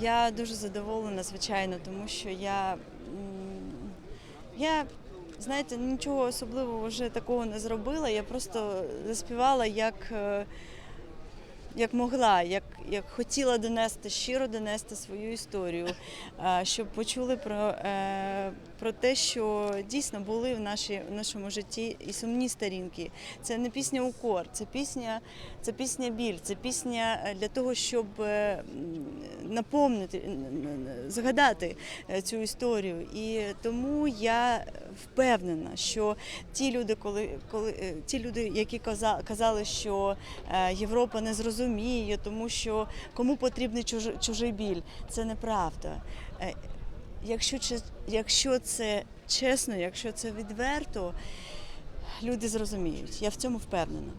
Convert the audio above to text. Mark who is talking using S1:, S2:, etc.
S1: Я дуже задоволена, звичайно, тому що я, я знаєте, нічого особливого вже такого не зробила. Я просто заспівала як, е, як могла, як, як хотіла донести, щиро донести свою історію, щоб почули про, е, про те, що дійсно були в, нашій, в нашому житті і сумні сторінки. Це не пісня укор, це пісня, це пісня біль, це пісня для того, щоб е, наповнити, н- н- н- згадати е, цю історію. І тому я впевнена, що ті люди, коли, коли е, ті люди, які каза- казали, що е, Європа не зрозуміє, тому що кому потрібний чужий, чужий біль, це неправда. Якщо, якщо це чесно, якщо це відверто, люди зрозуміють. Я в цьому впевнена.